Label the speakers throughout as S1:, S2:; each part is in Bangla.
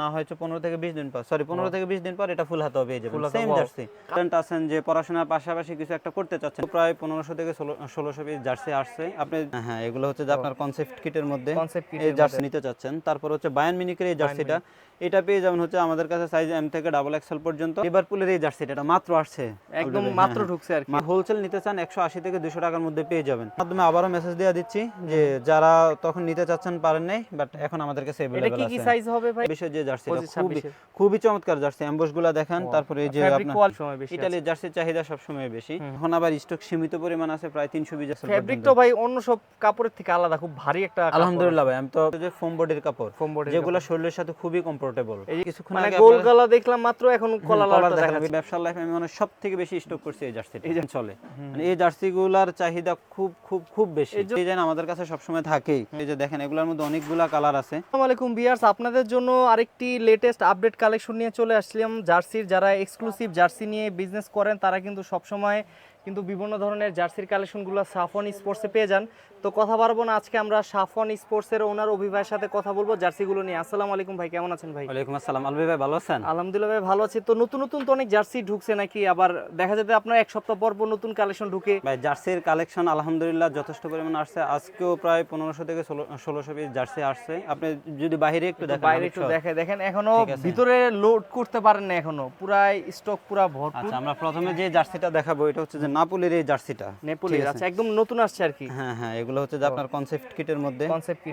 S1: না হয়তো পনেরো থেকে বিশ দিন পর। সরি পনেরো থেকে বিশ দিন পর এটা ফুল হাতে পেয়ে যাবেন। সেম জার্সি স্টুডেন্ট আছেন যে পড়াশোনার পাশাপাশি কিছু একটা করতে চাচ্ছেন প্রায় পনেরোশো থেকে ষোলোশো পিস জার্সি আসছে। আপনি হ্যাঁ এগুলো হচ্ছে যে আপনার কনসেপ্ট কিটের মধ্যে এই জার্সি নিতে চাচ্ছেন। তারপর হচ্ছে বায়ান মিনিকের এই জার্সিটা এটা পেয়ে যাবেন হচ্ছে আমাদের কাছে সাইজ এম থেকে ডাবল এক্সেল পর্যন্ত। লিভারপুলের এই জার্সিটা এটা মাত্র আসছে।
S2: একদম মাত্র
S1: হ্যাঁ,
S2: ঢুকছে আর কি।
S1: হ্যাঁ। হোলসেল নিতে চান একশো আশি থেকে দুশো টাকার মধ্যে পেয়ে যাবেন। মাধ্যমে আবারও মেসেজ দিয়ে দিচ্ছি যে যারা তখন নিতে চাচ্ছেন পারেন নাই বাট এখন আমাদের কাছে
S2: এটা
S1: অ্যাভেলেবল
S2: কি কি সাইজ হবে ভাই?
S1: বিষয় যে জার্সি খুবই খুবই চমৎকার জার্সি। অ্যাম্বুশ দেখেন তারপরে এই যে আপনার ইটালির জার্সির চাহিদা সবসময় বেশি। এখন আবার স্টক সীমিত পরিমাণ আছে প্রায় তিনশো বিশ
S2: ফ্যাব্রিক তো ভাই অন্য সব কাপড়ের থেকে আলাদা খুব ভারী একটা
S1: আলহামদুলিল্লাহ ভাই আমি তো যে ফোম বডির কাপড়
S2: ফোম বডি
S1: যেগুলো শরীরের সাথে খুবই কমফোর্টেবল
S2: এই
S1: কিছুক্ষণ
S2: মানে
S1: আগে
S2: গোল গলা দেখলাম মাত্র এখন কলা লালটা।
S1: ব্যবসার লাইফে আমি মানে সব থেকে বেশি স্টক করছি এই জার্সিটা এই চলে। মানে এই জার্সি গুলার চাহিদা খুব খুব খুব বেশি। ডিজাইন আমাদের কাছে সবসময় থাকেই। এই যে দেখেন এগুলোর মধ্যে অনেকগুলা কালার আছে।
S2: আসসালামু আলাইকুম বিয়ার্স আপনাদের জন্য আরেকটি লেটেস্ট আপডেট কালেকশন নিয়ে চলে আসলাম। জার্সির যারা এক্সক্লুসিভ জার্সি নিয়ে বিজনেস করেন, তারা কিন্তু সবসময় কিন্তু বিভিন্ন ধরনের জার্সির কালেকশনগুলো সাফন স্পোর্টসে পেয়ে যান। তো কথা পারব না আজকে আমরা সাফন স্পোর্টসের ওনার অভিভাইয়ের সাথে কথা বলব জার্সিগুলো নিয়ে। আসসালামু আলাইকুম ভাই কেমন আছেন ভাই?
S1: ওয়ালাইকুম আসসালাম। আলবি ভাই ভালো আছেন?
S2: আলহামদুলিল্লাহ ভাই ভালো আছি। তো নতুন নতুন তো অনেক জার্সি ঢুকছে নাকি? আবার দেখা যাবে আপনার এক সপ্তাহ পর পর নতুন কালেকশন ঢুকে।
S1: ভাই জার্সির কালেকশন আলহামদুলিল্লাহ যথেষ্ট পরিমাণ আসছে। আজকেও প্রায় পনেরোশো থেকে ষোলোশো পিস জার্সি আসছে। আপনি যদি বাইরে একটু দেখেন
S2: বাইরে একটু দেখে দেখেন
S1: এখনও
S2: ভিতরে লোড করতে পারেন না এখনও। পুরাই স্টক পুরা ভরপুর।
S1: আচ্ছা আমরা প্রথমে যে জার্সিটা দেখাবো এটা হচ্ছে যে নাপুলের এই জার্সিটা।
S2: নেপোলি
S1: ঠিক আছে।
S2: আচ্ছা একদম নতুন আসছে আর কি।
S1: হ্যাঁ হ্যাঁ এগুলো হচ্ছে যে আপনার কনসেপ্ট কিটের মধ্যে।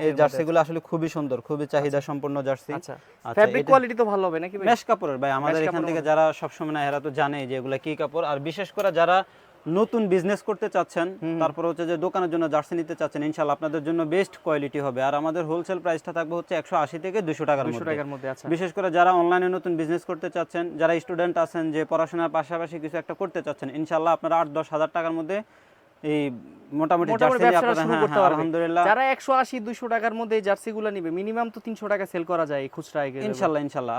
S1: এই জার্সিগুলো আসলে খুবই সুন্দর খুবই চাহিদা সম্পন্ন জার্সি
S2: আচ্ছা।
S1: আচ্ছা,
S2: ফ্যাব্রিক
S1: এটা-
S2: কোয়ালিটি তো ভালো হবে নাকি ভাই?
S1: মেশ কাপড়ের ভাই আমাদের এখান থেকে যারা সবসময় না এরা তো জানে যে এগুলা কি কাপড়। আর বিশেষ করে যারা নতুন বিজনেস করতে চাচ্ছেন তারপর হচ্ছে যে দোকানের জন্য জার্সি নিতে চাচ্ছেন ইনশাল্লাহ আপনাদের জন্য বেস্ট কোয়ালিটি হবে। আর আমাদের হোলসেল প্রাইসটা থাকবে হচ্ছে একশো আশি থেকে দুশো টাকার মধ্যে।
S2: টাকার মধ্যে আচ্ছা।
S1: বিশেষ করে যারা অনলাইনে নতুন বিজনেস করতে চাচ্ছেন যারা স্টুডেন্ট আছেন যে পড়াশোনার পাশাপাশি কিছু একটা করতে চাচ্ছেন ইনশাল্লাহ আপনারা আট দশ হাজার টাকার মধ্যে এই মোটামুটি
S2: ব্যবসাটা শুরু
S1: হ্যাঁ,
S2: করতে
S1: হ্যাঁ,
S2: পারবে।
S1: আলহামদুলিল্লাহ।
S2: যারা একশো আশি দুইশো টাকার মধ্যে এই জার্সিগুলো নিবে মিনিমাম তো তিনশো টাকা সেল করা যায় খুচরা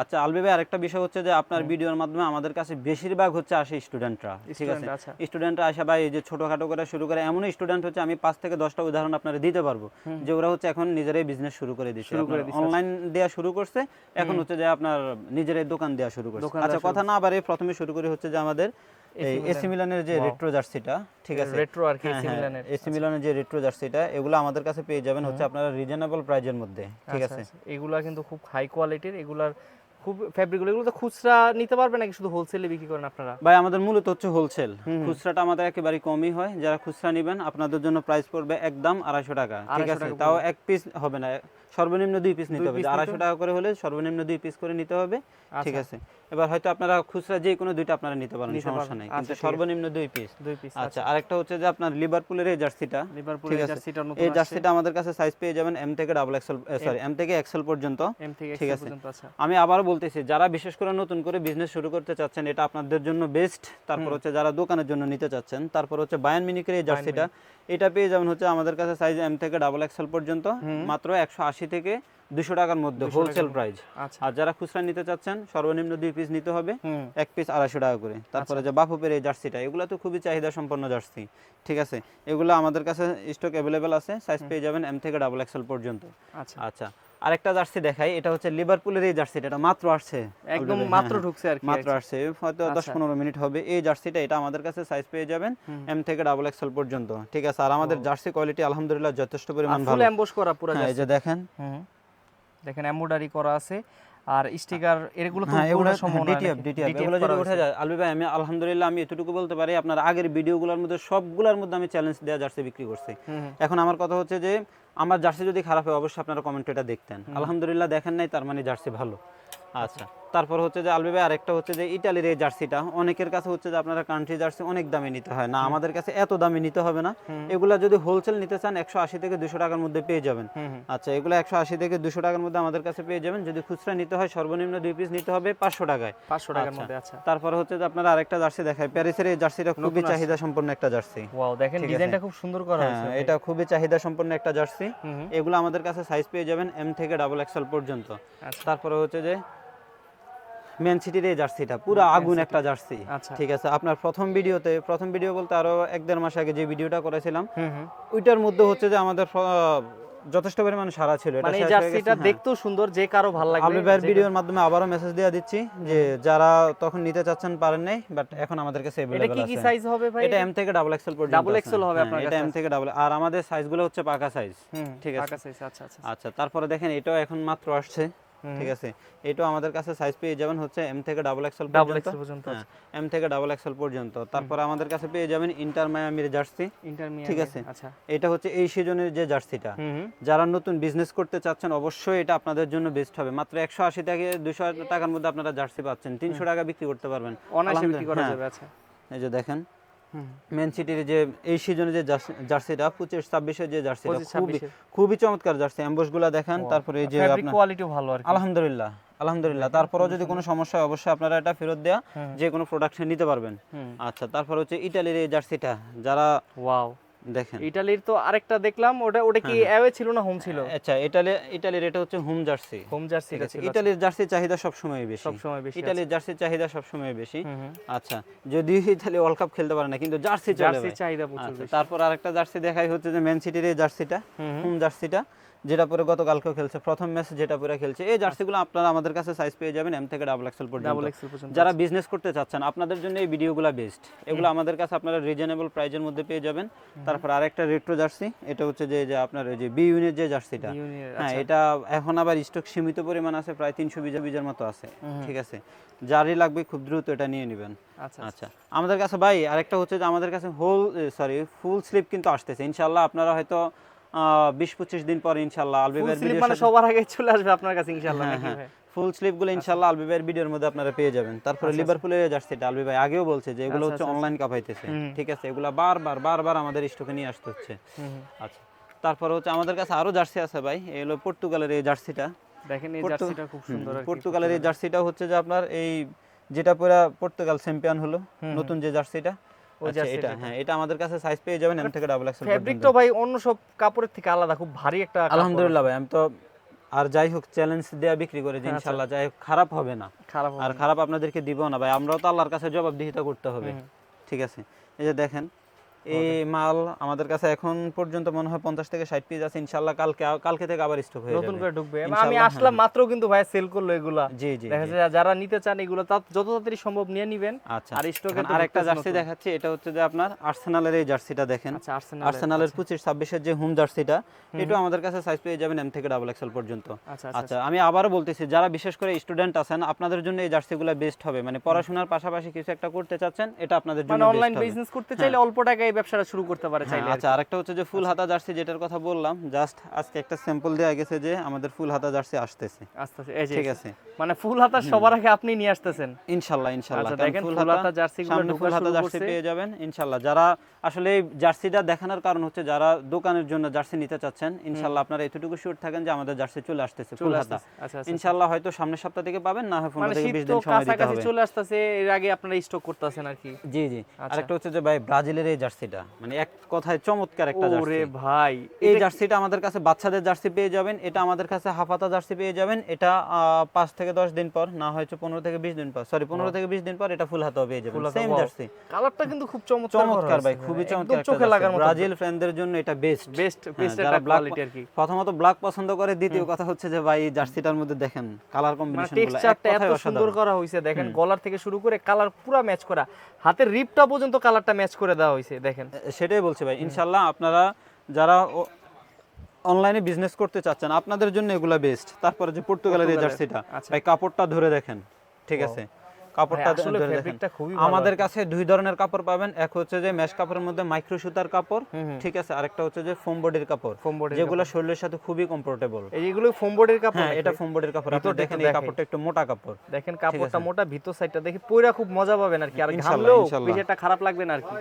S1: আচ্ছা আরেকটা বিষয় হচ্ছে যে আপনার ভিডিওর মাধ্যমে আমাদের কাছে বেশিরভাগ হচ্ছে আসে স্টুডেন্টরা ঠিক আছে?
S2: আচ্ছা।
S1: স্টুডেন্টরা আসে ভাই এই যে ছোটখাটো করে শুরু করে এমন স্টুডেন্ট হচ্ছে আমি পাঁচ থেকে দশটা উদাহরণ আপনারা দিতে পারব যে ওরা হচ্ছে এখন নিজেরাই বিজনেস শুরু করে দিচ্ছে। অনলাইন দেওয়া শুরু করছে এখন হচ্ছে যে আপনার নিজেরাই দোকান দেওয়া শুরু করছে। আচ্ছা কথা না বারে প্রথমে শুরু করি হচ্ছে যে আমাদের এই এসি মিলানের যে রেট্রো জার্সিটা ঠিক আছে
S2: রেট্রো আর কি
S1: এসি
S2: মিলানের।
S1: এসি মিলানের যে রেট্রো জার্সিটা এগুলো আমাদের কাছে পেয়ে যাবেন হচ্ছে আপনারা রিজনেবল প্রাইজের মধ্যে ঠিক
S2: আচ্ছা,
S1: আছে
S2: আচ্ছা। এগুলা কিন্তু খুব হাই কোয়ালিটির এগুলার খুব ফ্যাব্রিকগুলো এগুলো তো খুচরা নিতে পারবে নাকি শুধু হোলসেলে বিক্রি করেন আপনারা?
S1: ভাই আমাদের মূলত হচ্ছে হোলসেল খুচরাটা আমাদের একেবারে কমই হয়। যারা খুচরা নেবেন আপনাদের জন্য প্রাইস পড়বে একদম আড়াইশো টাকা ঠিক আছে? তাও এক পিস হবে না সর্বনিম্ন দুই পিস নিতে হবে। আড়াইশো টাকা করে হলে সর্বনিম্ন দুই পিস করে নিতে হবে ঠিক আছে? এবার হয়তো আপনারা খুচরা যে কোনো দুইটা আপনারা নিতে পারেন সমস্যা। নেই।
S2: আচ্ছা,
S1: কিন্তু সর্বনিম্ন দুই পিস
S2: দুই পিস
S1: আচ্ছা আরেকটা হচ্ছে যে আপনার লিভারপুলের এই জার্সিটা
S2: লিভারপুলের জার্সিটা নতুন
S1: এই জার্সিটা আমাদের কাছে সাইজ পেয়ে যাবেন এম থেকে ডাবল এক্সেল সরি এম থেকে এক্সেল পর্যন্ত ঠিক আছে।
S2: আচ্ছা।
S1: আমি আবারও বলতেছি যারা বিশেষ করে নতুন করে বিজনেস শুরু করতে চাচ্ছেন এটা আপনাদের জন্য বেস্ট তারপর হচ্ছে যারা দোকানের জন্য নিতে চাচ্ছেন তারপর হচ্ছে বায়ান মিনিকের এই জার্সিটা। এটা পেয়ে যাবেন হচ্ছে আমাদের কাছে সাইজ এম থেকে ডাবল এক্সেল পর্যন্ত মাত্র একশো আশি থেকে দুশো টাকার মধ্যে হোলসেল প্রাইস
S2: আচ্ছা।
S1: আর যারা খুচরা নিতে চাচ্ছেন সর্বনিম্ন দুই পিস নিতে হবে এক পিস আড়াইশো টাকা করে। তারপরে যে বাফুপের এই জার্সিটা এগুলো তো খুবই চাহিদা সম্পন্ন জার্সি ঠিক আছে? এগুলো আমাদের কাছে স্টক অ্যাভেলেবেল আছে সাইজ পেয়ে যাবেন এম থেকে ডাবল এক্সেল পর্যন্ত।
S2: আচ্ছা।
S1: আচ্ছা। আরেকটা জার্সি দেখাই এটা হচ্ছে লিভারপুলের এই জার্সিটা এটা মাত্র আসছে
S2: একদম মাত্র
S1: হ্যাঁ,
S2: ঢুকছে আর কি
S1: মাত্র আসছে হয়তো দশ
S2: আচ্ছা।
S1: পনেরো মিনিট হবে। এই জার্সিটা এটা আমাদের কাছে সাইজ পেয়ে যাবেন এম থেকে ডাবল এক্সেল পর্যন্ত ঠিক আছে? আর আমাদের জার্সি কোয়ালিটি আলহামদুলিল্লাহ যথেষ্ট পরিমাণ
S2: ফুল
S1: ভালো।
S2: এমবোস করা পুরো
S1: জার্সি এই যে দেখেন।
S2: দেখেন এমব্রয়ডারি করা আছে। আর স্টিকার এগুলো তো
S1: হ্যাঁ এগুলো
S2: ওঠার সম্ভাবনা
S1: ডিটিএফ? ডিটিএফ এগুলো যদি উঠে যায় আলবি ভাই আমি আলহামদুলিল্লাহ আমি এতটুকু বলতে পারি আপনার আগের ভিডিওগুলোর মধ্যে সবগুলোর মধ্যে আমি চ্যালেঞ্জ দেওয়া জার্সি বিক্রি করছি। এখন আমার কথা হচ্ছে যে আমার জার্সি যদি খারাপ হয় অবশ্যই আপনারা কমেন্ট এটা দেখতেন। আলহামদুলিল্লাহ দেখেন নাই তার মানে জার্সি ভালো। আচ্ছা। তারপর হচ্ছে যে আলবি ভাই আরেকটা হচ্ছে যে ইটালির এই জার্সিটা। অনেকের কাছে হচ্ছে যে আপনারা কান্ট্রি জার্সি অনেক দামে নিতে হয়। না আমাদের কাছে এত দামে নিতে হবে না। এগুলা যদি হোলসেল নিতে চান একশো আশি থেকে দুশো টাকার মধ্যে পেয়ে যাবেন। আচ্ছা এগুলো একশো আশি থেকে দুশো টাকার মধ্যে আমাদের কাছে পেয়ে যাবেন। যদি খুচরা নিতে হয় সর্বনিম্ন দুই পিস নিতে হবে পাঁচশো টাকায়।
S2: পাঁচশো টাকার
S1: আচ্ছা।
S2: মধ্যে আচ্ছা।
S1: তারপর হচ্ছে যে আপনারা আরেকটা জার্সি দেখায় প্যারিসের এই জার্সিটা খুবই চাহিদা সম্পন্ন একটা জার্সি।
S2: ওয়াও দেখেন ডিজাইনটা খুব সুন্দর করা হয়েছে।
S1: হ্যাঁ এটা খুবই চাহিদা সম্পন্ন একটা জার্সি। এগুলো আমাদের কাছে সাইজ পেয়ে যাবেন এম থেকে ডাবল এক্সেল পর্যন্ত।
S2: আচ্ছা।
S1: তারপরে হচ্ছে যে ম্যান সিটির এই জার্সিটা পুরো আগুন একটা জার্সি
S2: আচ্ছা।
S1: ঠিক আছে আপনার প্রথম ভিডিওতে প্রথম ভিডিও বলতে আরো এক দেড় মাস আগে যে ভিডিওটা করেছিলাম
S2: হুম হুম
S1: ওইটার মধ্যে হচ্ছে যে আমাদের স- যথেষ্ট পরিমাণ সারা ছিল এটা
S2: মানে এই
S1: শেষ হয়ে গেছে,
S2: জার্সিটা
S1: হ্যাঁ।
S2: দেখতেও সুন্দর যে কারো ভালো লাগবে
S1: আলবি ভাইয়ের
S2: যে-
S1: ভিডিওর মাধ্যমে আবারও মেসেজ দিয়ে দিচ্ছি যে যারা তখন নিতে চাচ্ছেন পারেন নাই বাট এখন আমাদের কাছে
S2: এটা
S1: अवेलेबल
S2: কি কি
S1: আছে
S2: সাইজ হবে ভাই
S1: এটা এম থেকে ডাবল এক্সেল পর্যন্ত
S2: Double
S1: আছে।
S2: XL হবে
S1: হ্যাঁ,
S2: আপনার
S1: এটা
S2: কাছে
S1: এম থেকে ডাবল আর আমাদের সাইজগুলো হচ্ছে পাকা সাইজ
S2: হুম
S1: ঠিক আছে।
S2: পাকা সাইজ আচ্ছা আচ্ছা
S1: আচ্ছা তারপরে দেখেন এটাও এখন মাত্র আসছে ঠিক আছে? এটাও আমাদের কাছে সাইজ পেয়ে যাবেন হচ্ছে এম থেকে ডাবল এক্সেল
S2: ডাবল
S1: পর্যন্ত।
S2: পর্যন্ত
S1: হ্যাঁ এম থেকে ডাবল এক্সেল পর্যন্ত। তারপরে আমাদের কাছে পেয়ে যাবেন ইন্টার মায়ামির জার্সি ঠিক আছে।
S2: আচ্ছা।
S1: এটা হচ্ছে এই সিজনের যে জার্সিটা যারা নতুন বিজনেস করতে চাচ্ছেন অবশ্যই এটা আপনাদের জন্য বেস্ট হবে। মাত্র একশো আশি থেকে দুশো টাকার মধ্যে আপনারা জার্সি পাচ্ছেন। তিনশো টাকা বিক্রি করতে পারবেন।
S2: অনায়াসে বিক্রি করা
S1: হ্যাঁ,
S2: যাবে আচ্ছা।
S1: এই যে দেখেন মেন সিটির যে এই সিজনে যে জার্সিটা পঁচিশ ছাব্বিশের যে জার্সিটা খুবই খুবই চমৎকার জার্সি। অ্যাম্বুসগুলো দেখেন তারপরে এই যে আপনার
S2: কোয়ালিটি ভালো আর
S1: আলহামদুলিল্লাহ আলহামদুলিল্লাহ। তারপরেও যদি কোনো সমস্যা হয় অবশ্যই আপনারা এটা ফেরত
S2: দেয়া
S1: যে কোনো প্রোডাকশন নিতে পারবেন। আচ্ছা তারপর হচ্ছে ইটালির এই জার্সিটা যারা
S2: ওয়াও
S1: দেখেন।
S2: ইটালির তো আরেকটা দেখলাম ওটা ওটা কি অ্যাওয়ে ছিল না হোম ছিল?
S1: আচ্ছা ইটালি ইটালির এটা হচ্ছে হোম জার্সি
S2: হোম জার্সি
S1: ইটালির জার্সি চাহিদা সবসময় বেশি।
S2: সব সময় বেশি
S1: ইটালির জার্সি চাহিদা সবসময় বেশি।
S2: হুম হুম।
S1: আচ্ছা যদি ইতালি ওয়ার্ল্ড কাপ খেলতে পারে না কিন্তু জার্সি চলে
S2: জার্সি চাহিদা প্রচুর
S1: আচ্ছা, তারপর আরেকটা জার্সি দেখাই হচ্ছে যে ম্যান সিটির এই জার্সিটা।
S2: হোম
S1: জার্সিটা যেটা পরে গতকালকেও খেলছে প্রথম ম্যাচ যেটা পরে খেলছে এই জার্সিগুলো আপনারা আমাদের কাছে সাইজ পেয়ে যাবেন এম থেকে ডাবল এক্সেল পর্যন্ত।
S2: ডাবল এক্সেল পর্যন্ত।
S1: যারা বিজনেস করতে চাচ্ছেন আপনাদের জন্য এই ভিডিওগুলো বেস্ট এগুলো আমাদের কাছে আপনারা রিজনেবল প্রাইজের মধ্যে পেয়ে যাবেন। তারপর আরেকটা রেট্রো জার্সি এটা হচ্ছে যে যে আপনার যে বি ইউনিট যে জার্সিটা। হ্যাঁ এটা এখন আবার স্টক সীমিত পরিমাণ আছে প্রায় তিনশো বিজা বিজার মতো আছে। ঠিক আছে? যারই লাগবে খুব দ্রুত এটা নিয়ে নেবেন।
S2: আচ্ছা
S1: আচ্ছা। আমাদের কাছে ভাই আরেকটা হচ্ছে যে আমাদের কাছে হোল সরি ফুল স্লিপ কিন্তু আসতেছে। ইনশাল্লাহ আপনারা হয়তো বিশ পঁচিশ দিন পর ইনশাল্লাহ আলবিবের
S2: মানে সবার আগে চলে আসবে আপনার কাছে
S1: হ্যাঁ হ্যাঁ।
S2: ভাই?
S1: ফুল স্লিপগুলো ইনশাল্লাহ আলবিবের ভিডিওর মধ্যে আপনারা পেয়ে যাবেন। তারপরে লিভারপুলের জার্সিটা আলবি ভাই আগেও বলছে যে এগুলো
S2: আচ্ছা,
S1: হচ্ছে
S2: আচ্ছা,
S1: অনলাইন কাপাইতেছে
S2: হুম।
S1: ঠিক আছে এগুলো বারবার বারবার আমাদের স্টকে নিয়ে আসতে হচ্ছে। আচ্ছা তারপরে হচ্ছে আমাদের কাছে আরও জার্সি আছে ভাই এই হলো পর্তুগালের এই জার্সিটা
S2: দেখেন এই জার্সিটা খুব সুন্দর
S1: পর্তুগালের এই জার্সিটা হচ্ছে যে আপনার এই যেটা পুরা পর্তুগাল চ্যাম্পিয়ন হলো নতুন যে আচ্ছা,
S2: জার্সিটা,
S1: এটা হ্যাঁ এটা আমাদের কাছে সাইজ পেয়ে যাবেন এম থেকে ডাবল এক্সেল
S2: ফ্যাব্রিকটা ভাই অন্য সব কাপড়ের থেকে আলাদা খুব ভারী একটা।
S1: আলহামদুলিল্লাহ ভাই আমি তো আর যাই হোক চ্যালেঞ্জ দেয়া বিক্রি করে যে
S2: আচ্ছা।
S1: ইনশাল্লাহ যাই হোক খারাপ হবে না।
S2: খারাপ
S1: আর খারাপ আপনাদেরকে দিব না ভাই আমরাও তো আল্লাহর কাছে জবাবদিহিতা করতে হবে। ঠিক আছে? এই যে দেখেন এই মাল আমাদের কাছে এখন পর্যন্ত মনে হয় পঞ্চাশ থেকে ষাট পিস আছে ইনশাল্লাহ কালকে কালকে থেকে আবার স্টক হয়ে
S2: নতুন করে ঢুকবে। আমি আসলাম মাত্র কিন্তু ভাই সেল করল এগুলা।
S1: জি জি
S2: দেখা। যাচ্ছে যারা নিতে চান এগুলো তা যত তাড়াতাড়ি সম্ভব নিয়ে নিবেন।
S1: আচ্ছা।
S2: আর স্টকে
S1: এখন আরেকটা জার্সি দেখাচ্ছি এটা হচ্ছে যে আপনার আর্সেনালের এই জার্সিটা দেখেন।
S2: আচ্ছা আর্সেনাল
S1: আর্সেনালের পঁচিশ ছাব্বিশের যে হোম জার্সিটা এটা আমাদের কাছে সাইজ পেয়ে যাবেন এম থেকে ডাবল এক্সেল পর্যন্ত।
S2: আচ্ছা
S1: আচ্ছা আমি আবারও বলতেছি যারা বিশেষ করে স্টুডেন্ট আছেন আপনাদের জন্য এই জার্সিগুলো বেস্ট হবে। মানে পড়াশোনার পাশাপাশি কিছু একটা করতে চাচ্ছেন এটা আপনাদের জন্য
S2: অনলাইন বিজনেস করতে চাইলে অল্প টাকায় এই ব্যবসাটা শুরু করতে পারে
S1: হ্যাঁ,
S2: চাইলে
S1: আচ্ছা আরেকটা হচ্ছে যে ফুল হাতা জার্সি যেটার কথা বললাম জাস্ট আজকে একটা স্যাম্পল দেওয়া গেছে যে আমাদের ফুল হাতা জার্সি আসতেছে।
S2: কি। আস্তে আস্তে এই যে
S1: ঠিক আছে।
S2: মানে ফুল হাতা সবার আগে আপনি নিয়ে আসতেছেন।
S1: ইনশাল্লাহ ইনশাল্লাহ।
S2: আচ্ছা, দেখেন
S1: ফুল হাতা
S2: জার্সিগুলো
S1: সামনে ফুল হাতা জার্সি পেয়ে যাবেন ইনশাল্লাহ। যারা আসলে এই জার্সিটা দেখানোর কারণ হচ্ছে যারা দোকানের জন্য জার্সি নিতে চাচ্ছেন ইনশাল্লাহ আপনারা এতটুকু শিওর থাকেন যে আমাদের জার্সি চলে আসতেছে ফুল হাতা।
S2: আসতেছে। আচ্ছা আচ্ছা
S1: ইনশাল্লাহ হয়তো সামনের সপ্তাহ থেকে পাবেন না হয় পনেরো
S2: মানে
S1: থেকে
S2: শীত
S1: বিশ
S2: তো
S1: দিন সময় দিতে হবে।
S2: চলে আসতেছে এর আগে আপনারা স্টক করতেছেন আর কি।
S1: জি জি।
S2: আচ্ছা।
S1: আরেকটা হচ্ছে যে ভাই ব্রাজিলের এই জার্সিটা? মানে এক কথায় চমৎকার একটা
S2: ওরে
S1: জার্সি।
S2: ভাই
S1: এই জার্সিটা আমাদের কাছে বাচ্চাদের জার্সি পেয়ে যাবেন এটা আমাদের কাছে হাফাতা জার্সি পেয়ে যাবেন এটা আহ, পাঁচ থেকে দশ দিন পর না হয়তো পনেরো থেকে বিশ দিন পর সরি পনেরো থেকে বিশ দিন পর এটা ফুল হাতাও পেয়ে যাবেন সেম জার্সি।
S2: কালারটা কিন্তু খুব চমৎকার
S1: চমৎকার ভাই খুবই চমৎকার
S2: চোখে লাগার মতো।
S1: ব্রাজিল ফ্যানদের জন্য এটা বেস্ট
S2: বেস্ট বেস্ট একটা
S1: ব্ল্যাক
S2: কোয়ালিটি আর কি।
S1: প্রথমত ব্ল্যাক পছন্দ করে দ্বিতীয় কথা হচ্ছে যে ভাই এই জার্সিটার মধ্যে দেখেন কালার কম্বিনেশনগুলো
S2: টেক্সচারটা এত সুন্দর করা হয়েছে দেখেন গলার থেকে শুরু করে কালার পুরো ম্যাচ করা। হাতের রিপটা পর্যন্ত কালারটা ম্যাচ করে দেওয়া হয়েছে দেখেন।
S1: সেটাই বলছি ভাই ইনশাল্লাহ আপনারা যারা অনলাইনে বিজনেস করতে চাচ্ছেন আপনাদের জন্য এগুলা বেস্ট তারপরে যে পর্তুগালের এই জার্সিটা
S2: আচ্ছা।
S1: ভাই কাপড়টা ধরে দেখেন ঠিক আছে? কাপড়টা
S2: আসলে
S1: ধরে দেখেন।
S2: ফেব্রিকটা খুবই ভালো।
S1: আমাদের কাছে দুই ধরনের কাপড় পাবেন এক হচ্ছে যে মেশ কাপড়ের মধ্যে মাইক্রো সুতার কাপড়। ঠিক আছে? আরেকটা হচ্ছে যে ফোম বডির কাপড়
S2: ফোম বডির
S1: যেগুলো শরীরের সাথে খুবই কমফোর্টেবল
S2: এইগুলো ফোম বোর্ডের কাপড়
S1: হ্যাঁ এটা ফোম বডির কাপড়। আপনি দেখেন এই কাপড়টা একটু মোটা কাপড়
S2: দেখেন কাপড়টা মোটা ভিতর সাইডটা দেখি পয়রা খুব মজা পাবেন আর কি। আর ঘামলেও। বেশি একটা খারাপ লাগবে না আর কি।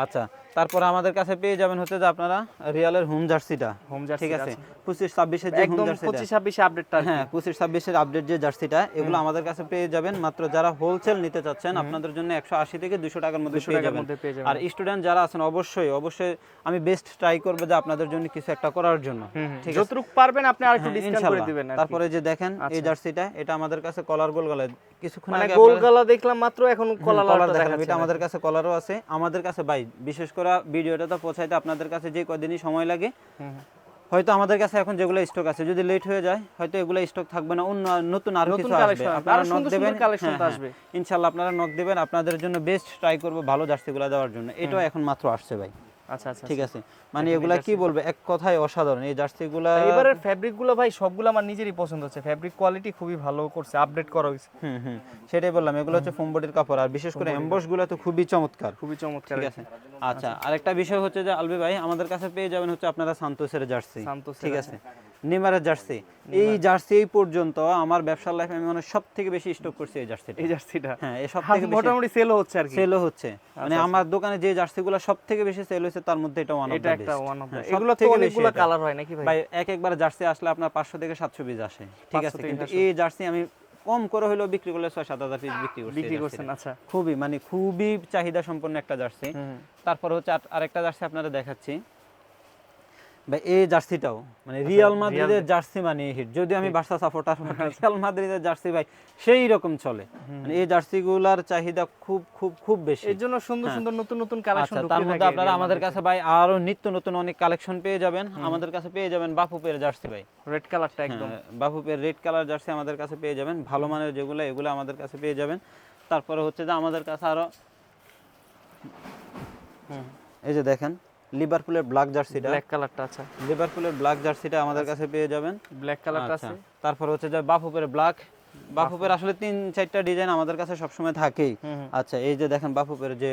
S1: আচ্ছা। তারপরে আমাদের কাছে পেয়ে যাবেন হচ্ছে যে আপনারা রিয়ালের হোম জার্সিটা
S2: হোম জার্সি
S1: ঠিক আছে? পঁচিশ ছাব্বিশের যে হোম জার্সিটা
S2: পঁচিশ ছাব্বিশে আপডেটটা
S1: হ্যাঁ পঁচিশ ছাব্বিশের আপডেট যে জার্সিটা এগুলো আমাদের কাছে পেয়ে যাবেন। মাত্র যারা হোলসেল নিতে চাচ্ছেন আপনাদের জন্য একশো আশি থেকে দুশো টাকার মধ্যে পেয়ে যাবেন। আর স্টুডেন্ট যারা আছেন অবশ্যই অবশ্যই আমি বেস্ট ট্রাই করব যে আপনাদের জন্য কিছু একটা করার জন্য। ঠিক আছে?
S2: যতটুকু পারবেন আপনি আর একটু
S1: হ্যাঁ,
S2: ডিসকাউন্ট করে দিবেন
S1: তারপরে যে দেখেন এই জার্সিটা এটা আমাদের কাছে কলার গোল গলায় কিছুক্ষণ
S2: মানে
S1: আগে
S2: গোল গলা দেখলাম মাত্র এখন
S1: কলার দেখালাম এটা আমাদের কাছে কলারও আছে। আমাদের কাছে ভাই বিশেষ করে ভিডিওটা তো পৌঁছাইতে আপনাদের কাছে যে কদিনই সময় লাগে। হয়তো আমাদের কাছে এখন যেগুলো স্টক আছে যদি লেট হয়ে যায় হয়তো এগুলো স্টক থাকবে না অন্য নতুন
S2: আরও
S1: কিছু আসবে। আপনারা নক দেবেন
S2: কালেকশন
S1: হ্যাঁ,
S2: তো
S1: হ্যাঁ।
S2: আসবে।
S1: ইনশাআল্লাহ আপনারা নক দেবেন আপনাদের জন্য বেস্ট ট্রাই করব ভালো জার্সিগুলো দেওয়ার জন্য। এটাও এখন মাত্র আসছে ভাই।
S2: আচ্ছা আচ্ছা
S1: ঠিক আছে। মানে এগুলা কি বলব? এক কথায় অসাধারণ। এই জার্সিগুলা
S2: এবারে ফেব্রিকগুলো ভাই সবগুলো আমার নিজেরই পছন্দ হচ্ছে। ফ্যাব্রিক কোয়ালিটি খুবই ভালো করছে আপডেট করা হয়েছে।
S1: হুম হুম। সেটাই বললাম এগুলো হচ্ছে ফোম বডির কাপড়। আর বিশেষ করে এমবসগুলো তো খুবই চমৎকার।
S2: খুবই চমৎকার
S1: ঠিক আছে। আচ্ছা আরেকটা বিষয় হচ্ছে যে আলবি ভাই আমাদের কাছে পেয়ে যাবেন হচ্ছে আপনারা সান্তোসের জার্সি। ঠিক আছে। নিমারের জার্সি। এই জার্সি এই পর্যন্ত আমার ব্যবসার লাইফে আমি মানে সব থেকে বেশি স্টক করছি এই জার্সিটা।
S2: এই জার্সিটা?
S1: হ্যাঁ এই সব থেকে বেশি
S2: মোটামুটি সেলও হচ্ছে আর কি?
S1: সেলও হচ্ছে। মানে আমার দোকানে যে জার্সিগুলো সব থেকে বেশি সেল হয়েছে তার মধ্যে এটা ওয়ান অফ
S2: এটা একটা ওয়ান অফ
S1: হ্যাঁ,
S2: এগুলো তো অনেকগুলো কালার হয় নাকি ভাই?
S1: ভাই এক একবার জার্সি আসলে আপনার পাঁচশো থেকে সাতশো পিস আসে। ঠিক আছে কিন্তু
S2: 700
S1: এই জার্সি আমি কম করে হলেও বিক্রি করলে ছয় সাত হাজার পিস বিক্রি করছি
S2: বিক্রি করছেন আচ্ছা।
S1: খুবই মানে খুবই চাহিদা সম্পন্ন একটা জার্সি। তারপর হচ্ছে আর- আরেকটা জার্সি আপনারা দেখাচ্ছি। ভাই এই জার্সিটাও মানে রিয়াল মাদ্রিদের জার্সি মানে হিট যদি আমি বার্সা সাপোর্টার রিয়াল মাদ্রিদের জার্সি ভাই সেই রকম চলে। মানে এই জার্সিগুলার চাহিদা খুব খুব খুব বেশি।
S2: এর জন্য সুন্দর সুন্দর নতুন নতুন কালেকশন
S1: আচ্ছা তার মধ্যে আপনারা আমাদের কাছে ভাই আরও নিত্য নতুন অনেক কালেকশন পেয়ে যাবেন। আমাদের কাছে পেয়ে যাবেন বাফুপের জার্সি ভাই।
S2: রেড কালারটা একদম।
S1: হ্যাঁ, বাফুপের রেড কালার জার্সি আমাদের কাছে পেয়ে যাবেন। ভালো মানের যেগুলো এগুলো আমাদের কাছে পেয়ে যাবেন। তারপরে হচ্ছে যে আমাদের কাছে আরও এই যে দেখেন লিভারপুলের ব্ল্যাক জার্সিটা
S2: ব্ল্যাক কালারটা আচ্ছা।
S1: লিভারপুলের ব্ল্যাক জার্সিটা আমাদের কাছে পেয়ে যাবেন।
S2: ব্ল্যাক কালারটা
S1: আচ্ছা,
S2: আছে।
S1: তারপর হচ্ছে যে বাফুপের ব্ল্যাক বাফুপের আসলে তিন চারটা ডিজাইন আমাদের কাছে সবসময় থাকেই।
S2: হুম, হুম।
S1: আচ্ছা এই যে দেখেন বাফুপের যে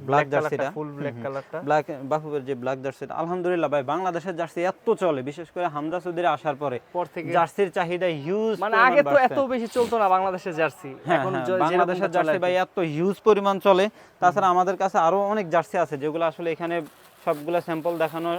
S1: ব্ল্যাক জার্সিটা
S2: ফুল ব্ল্যাক কালারটা
S1: ব্ল্যাক বাফুপের যে ব্ল্যাক জার্সিটা আলহামদুলিল্লাহ ভাই বাংলাদেশের জার্সি এত চলে বিশেষ করে হামজা চৌধুরী আসার পরে।
S2: পর থেকে
S1: জার্সির চাহিদা হিউজ
S2: মানে আগে তো এত বেশি চলতো না বাংলাদেশের জার্সি
S1: হ্যাঁ,
S2: এখন
S1: হ্যাঁ, বাংলাদেশের জার্সি ভাই এত হিউজ পরিমাণ চলে। তাছাড়া আমাদের কাছে আরও অনেক জার্সি আছে যেগুলো আসলে এখানে সবগুলা স্যাম্পল দেখানো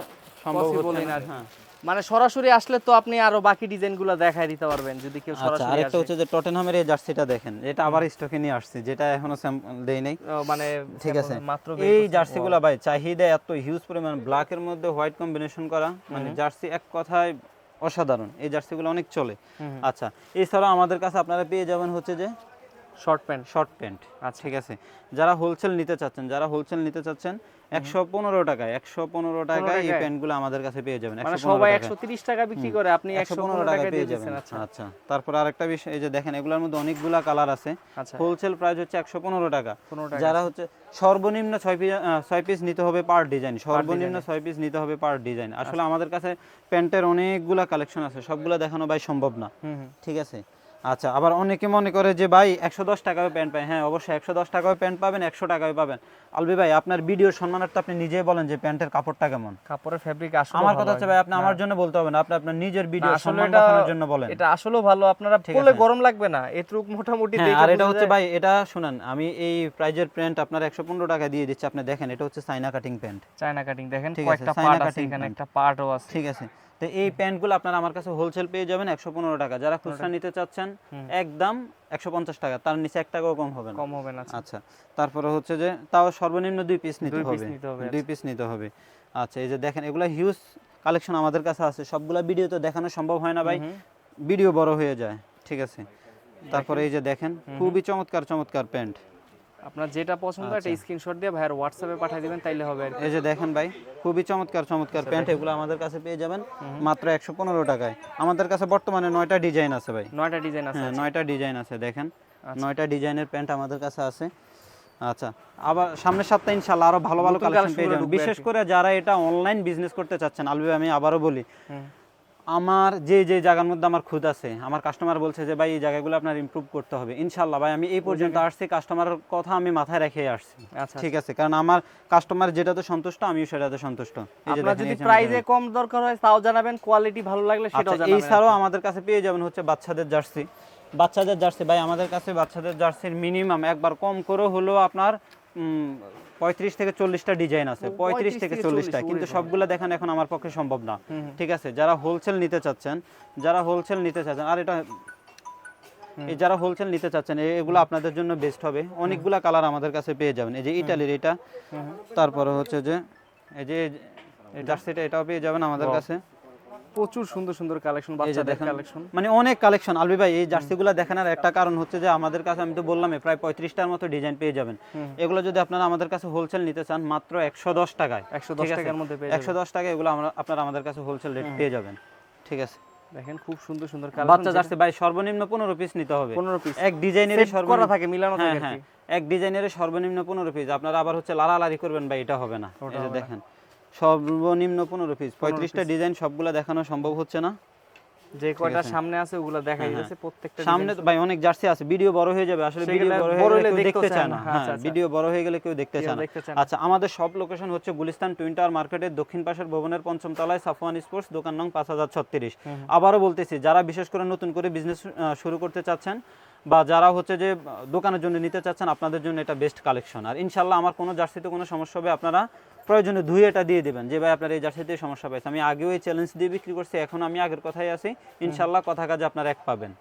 S1: সম্ভব হচ্ছে
S2: না।
S1: হ্যাঁ।
S2: মানে সরাসরি আসলে তো আপনি আরও বাকি ডিজাইনগুলো দেখায় দিতে পারবেন যদি কেউ
S1: আচ্ছা
S2: সরাসরি
S1: আরেকটা হচ্ছে যে টটেনহামের এই জার্সিটা দেখেন এটা আবার স্টকে নিয়ে আসছে যেটা এখনও স্যাম্পল দেই নাই।
S2: মানে
S1: ঠিক আছে।
S2: মাত্র
S1: এই জার্সিগুলো ভাই চাহিদা এত হিউজ পরিমাণ ব্ল্যাক এর মধ্যে হোয়াইট কম্বিনেশন করা মানে জার্সি এক কথায় অসাধারণ এই জার্সিগুলো অনেক চলে। আচ্ছা এছাড়াও আমাদের কাছে আপনারা পেয়ে যাবেন হচ্ছে যে
S2: শর্ট প্যান্ট
S1: শর্ট প্যান্ট আচ্ছা ঠিক আছে। যারা হোলসেল নিতে চাচ্ছেন যারা হোলসেল নিতে চাচ্ছেন একশো পনেরো টাকায় একশো পনেরো টাকায় এই প্যান্টগুলো আমাদের কাছে পেয়ে যাবেন
S2: মানে
S1: 115
S2: সবাই একশো তিরিশ টাকা বিক্রি করে আপনি একশো পনেরো টাকা
S1: পেয়ে যাবেন
S2: আচ্ছা।
S1: আচ্ছা তারপর আরেকটা বিষয় এই যে দেখেন এগুলোর মধ্যে অনেকগুলা কালার আছে।
S2: আচ্ছা।
S1: হোলসেল প্রাইস হচ্ছে একশো পনেরো টাকা। যারা হচ্ছে সর্বনিম্ন ছয় পিস ছয় পিস নিতে হবে পার ডিজাইন সর্বনিম্ন ছয় পিস নিতে হবে পার ডিজাইন আসলে
S2: আচ্ছা।
S1: আমাদের কাছে প্যান্টের অনেকগুলা কালেকশন আছে সবগুলা দেখানো ভাই সম্ভব না। ঠিক আছে? আচ্ছা আবার অনেকে মনে করে যে ভাই একশো দশ টাকায় প্যান্ট পায়। হ্যাঁ অবশ্যই একশো দশ টাকায় প্যান্ট পাবেন একশো টাকায় পাবেন। আলবি ভাই আপনার ভিডিওর সম্মানার্থে আপনি নিজেই বলেন যে প্যান্টের কাপড়টা কেমন?
S2: কাপড়ের ফ্যাব্রিক আসলে
S1: আমার কথা হচ্ছে ভাই আপনি আমার জন্য বলতে হবে না আপনি আপনার নিজের ভিডিও
S2: আসলে
S1: সম্মান দেখানোর জন্য বলেন।
S2: এটা আসলেও ভালো আপনারা
S1: ঠিক আছে।
S2: গরম লাগবে না এটুক মোটামুটি
S1: হ্যাঁ আর এটা হচ্ছে ভাই এটা শুনেন আমি এই প্রাইজের প্যান্ট আপনার একশো পনেরো টাকা দিয়ে দিচ্ছি আপনি দেখেন এটা হচ্ছে China cutting pant
S2: China cutting দেখেন
S1: ঠিক আছে,
S2: কয়েকটা পার্ট আছে এখানে একটা পার্টও আছে।
S1: ঠিক আছে। তো এই প্যান্টগুলো আপনারা আমার কাছে হোলসেল পেয়ে যাবেন একশো পনেরো টাকা। যারা খুচরা নিতে চাচ্ছেন একদম একশো পঞ্চাশ টাকা। তার নিচে এক টাকাও কম হবে না।
S2: কম হবে না
S1: আচ্ছা। তারপরে হচ্ছে যে তাও সর্বনিম্ন দুই পিস নিতে হবে। দুই পিস নিতে হবে। আচ্ছা এই যে দেখেন এগুলা হিউজ কালেকশন আমাদের কাছে আছে। সবগুলা ভিডিও তো দেখানো সম্ভব হয় না ভাই। ভিডিও বড় হয়ে যায় ঠিক আছে? তারপরে এই যে দেখেন খুবই চমৎকার চমৎকার প্যান্ট।
S2: আপনার যেটা পছন্দ
S1: আচ্ছা।
S2: একটা স্ক্রিনশট দিয়ে ভাইয়ের হোয়াটসঅ্যাপে পাঠিয়ে দিবেন তাইলে হবে
S1: এই যে দেখেন ভাই খুবই চমৎকার চমৎকার
S2: আচ্ছা,
S1: প্যান্ট এগুলো আমাদের কাছে পেয়ে যাবেন মাত্র একশো পনেরো টাকায়। আমাদের কাছে বর্তমানে নয়টা ডিজাইন আছে ভাই।
S2: নয়টা ডিজাইন আছে
S1: হ্যাঁ নয়টা ডিজাইন আছে দেখেন।
S2: আচ্ছা।
S1: নয়টা ডিজাইনের প্যান্ট আমাদের কাছে আছে। আচ্ছা আবার সামনের সপ্তাহে ইনশাল্লাহ আরও ভালো ভালো কালেকশন পেয়ে যাবেন। বিশেষ করে যারা এটা অনলাইন বিজনেস করতে চাচ্ছেন আলবি আমি আবারও বলি। আমার যে যে জায়গার মধ্যে আমার খুদ আছে আমার কাস্টমার বলছে যে ভাই এই জায়গাগুলো আপনার ইমপ্রুভ করতে হবে। ইনশাল্লাহ ভাই আমি এই পর্যন্ত আসছি কাস্টমারের কথা আমি মাথায় রেখে আসছি।
S2: আচ্ছা
S1: ঠিক আছে কারণ আমার কাস্টমার যেটাতে সন্তুষ্ট আমিও সেটাতে সন্তুষ্ট। এই
S2: আপনার যদি
S1: এই
S2: প্রাইজে কম দরকার হয় তাও জানাবেন কোয়ালিটি ভালো লাগলে সেটাও
S1: আচ্ছা
S2: জানাবেন
S1: এছাড়াও আমাদের কাছে পেয়ে যাবেন হচ্ছে বাচ্চাদের জার্সি বাচ্চাদের জার্সি ভাই আমাদের কাছে বাচ্চাদের জার্সির মিনিমাম একবার কম করে হলেও আপনার পঁয়ত্রিশ থেকে চল্লিশটা ডিজাইন আছে পঁয়ত্রিশ থেকে চল্লিশটা কিন্তু সবগুলো দেখেন এখন আমার পক্ষে সম্ভব না। ঠিক আছে যারা হোলসেল নিতে চাচ্ছেন যারা হোলসেল নিতে চাচ্ছেন আর এটা যারা হোলসেল নিতে চাচ্ছেন এগুলো আপনাদের জন্য বেস্ট হবে। অনেকগুলা কালার আমাদের কাছে পেয়ে যাবেন। এই যে ইটালির এটা তারপরে হচ্ছে যে এই যে জার্সিটা এটাও পেয়ে যাবেন আমাদের কাছে।
S2: প্রচুর সুন্দর সুন্দর কালেকশন বাচ্চাদের কালেকশন
S1: মানে অনেক কালেকশন আলবি ভাই এই জার্সিগুলো দেখানোর একটা কারণ হচ্ছে যে আমাদের কাছে আমি তো বললাম প্রায় পঁয়ত্রিশটার মতো ডিজাইন পেয়ে যাবেন। এগুলো যদি আপনারা আমাদের কাছে হোলসেল নিতে চান মাত্র একশো দশ টাকায়
S2: একশো দশ টাকার মধ্যে
S1: একশো দশ টাকা এগুলো আমরা আপনারা আমাদের কাছে হোলসেল রেট পেয়ে যাবেন ঠিক আছে?
S2: দেখেন খুব সুন্দর সুন্দর
S1: বাচ্চা জার্সি ভাই সর্বনিম্ন পনেরো পিস নিতে হবে।
S2: পনেরো পিস
S1: এক ডিজাইনের সর্বনিম্ন
S2: থাকে মিলানো
S1: হ্যাঁ
S2: থাকে
S1: হ্যাঁ। এক ডিজাইনের সর্বনিম্ন পনেরো পিস আপনারা আবার হচ্ছে লালা লালালারি করবেন ভাই এটা হবে না। এই যে
S2: হবে না।
S1: দেখেন সর্বনিম্ন পনেরো পিস পঁয়ত্রিশটা ডিজাইন সবগুলা দেখানো সম্ভব হচ্ছে না।
S2: যে কয়টা সামনে আছে ওগুলা দেখাই যাচ্ছে প্রত্যেকটা
S1: সামনে তো ভাই অনেক জার্সি আছে ভিডিও বড় হয়ে যাবে। আসলে ভিডিও বড় হয়ে গেলে দেখতে
S2: চায় না।
S1: না
S2: হ্যাঁ,
S1: হ্যাঁ
S2: আচ্ছা, আচ্ছা।
S1: ভিডিও বড় হয়ে গেলে কেউ দেখতে চায় না। আচ্ছা আমাদের সব লোকেশন হচ্ছে গুলিস্তান টুইন টাওয়ার মার্কেটের দক্ষিণ পাশের ভবনের পঞ্চম তলায় সাফওয়ান স্পোর্টস দোকান নং পাঁচ হাজার ছত্রিশ। আবারও বলতেছি যারা বিশেষ করে নতুন করে বিজনেস শুরু করতে চাচ্ছেন বা যারা হচ্ছে যে দোকানের জন্য নিতে চাচ্ছেন আপনাদের জন্য এটা বেস্ট কালেকশন আর ইনশাল্লাহ আমার কোনো জার্সিতে কোনো সমস্যা হবে আপনারা প্রয়োজনে ধুয়ে এটা দিয়ে দেবেন। যে ভাই আপনার এই জার্সিতে সমস্যা পাইছে। আমি আগেও এই চ্যালেঞ্জ দিয়ে বিক্রি করছি এখন আমি আগের কথাই আছি। ইনশাল্লাহ কথা কাজে আপনার এক পাবেন।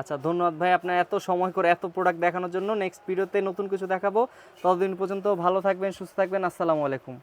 S2: আচ্ছা ধন্যবাদ ভাই আপনার এত সময় করে এত প্রোডাক্ট দেখানোর জন্য। নেক্সট ভিডিওতে নতুন কিছু দেখাবো। ততদিন পর্যন্ত ভালো থাকবেন সুস্থ থাকবেন। আসসালামু আলাইকুম।